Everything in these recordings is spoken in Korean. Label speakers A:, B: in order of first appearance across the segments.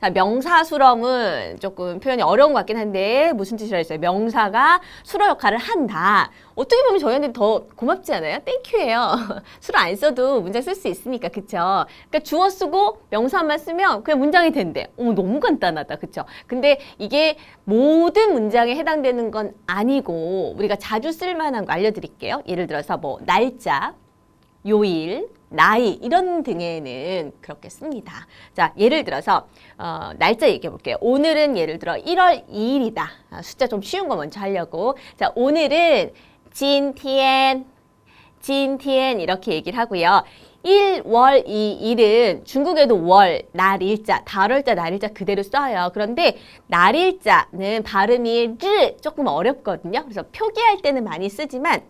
A: 자, 명사수렁은 조금 표현이 어려운 것 같긴 한데 무슨 뜻이라 했어요? 명사가 수로 역할을 한다. 어떻게 보면 저희한테 더 고맙지 않아요? 땡큐예요. 수로 안 써도 문장 쓸 수 있으니까 그쵸? 그러니까 주어 쓰고 명사만 쓰면 그냥 문장이 된대. 어머 너무 간단하다 그쵸? 근데 이게 모든 문장에 해당되는 건 아니고 우리가 자주 쓸 만한 거 알려드릴게요. 예를 들어서 뭐 날짜, 요일, 나이 이런 등에는 그렇게 씁니다. 자, 예를 들어서 어, 날짜 얘기해 볼게요. 오늘은 예를 들어 1월 2일이다. 아, 숫자 좀 쉬운 거 먼저 하려고. 자, 오늘은 今天 진티엔 이렇게 얘기를 하고요. 1월 2일은 중국에도 월, 날, 일자, 달월자, 날일자 그대로 써요. 그런데 날일자는 발음이 르 조금 어렵거든요. 그래서 표기할 때는 많이 쓰지만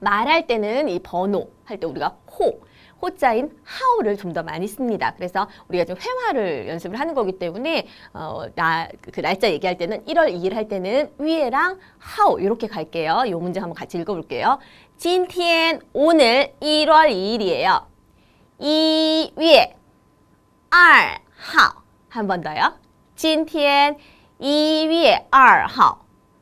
A: 말할 때는 이 번호 할 때 우리가 호, 호자인 하오를 좀 더 많이 씁니다. 그래서 우리가 좀 회화를 연습을 하는 거기 때문에 어, 나, 그 날짜 얘기할 때는 1월 2일 할 때는 위에랑 하오 이렇게 갈게요. 이 문제 한번 같이 읽어볼게요. 진티엔 오늘 1월 2일이에요. 이 위에 2号 한번 더요. 진티엔 이 위에 2号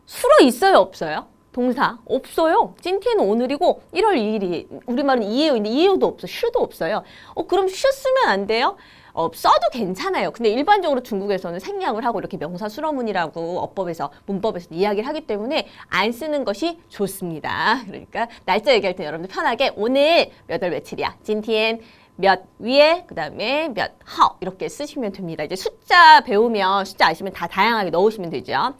A: 수로 있어요 없어요? 동사 없어요. 찐티는 오늘이고 1월 2일이 우리말은 이에요인데 이에요도 없어. 슈도 없어요. 어 그럼 슈 쓰면 안 돼요? 어, 써도 괜찮아요. 근데 일반적으로 중국에서는 생략을 하고 이렇게 명사 수로문이라고 어법에서 문법에서 이야기를 하기 때문에 안 쓰는 것이 좋습니다. 그러니까 날짜 얘기할 때 여러분들 편하게 오늘 몇 월 며칠이야. 찐티엔 몇 위에 그다음에 몇 하오 이렇게 쓰시면 됩니다. 이제 숫자 배우면 숫자 아시면 다 다양하게 넣으시면 되죠.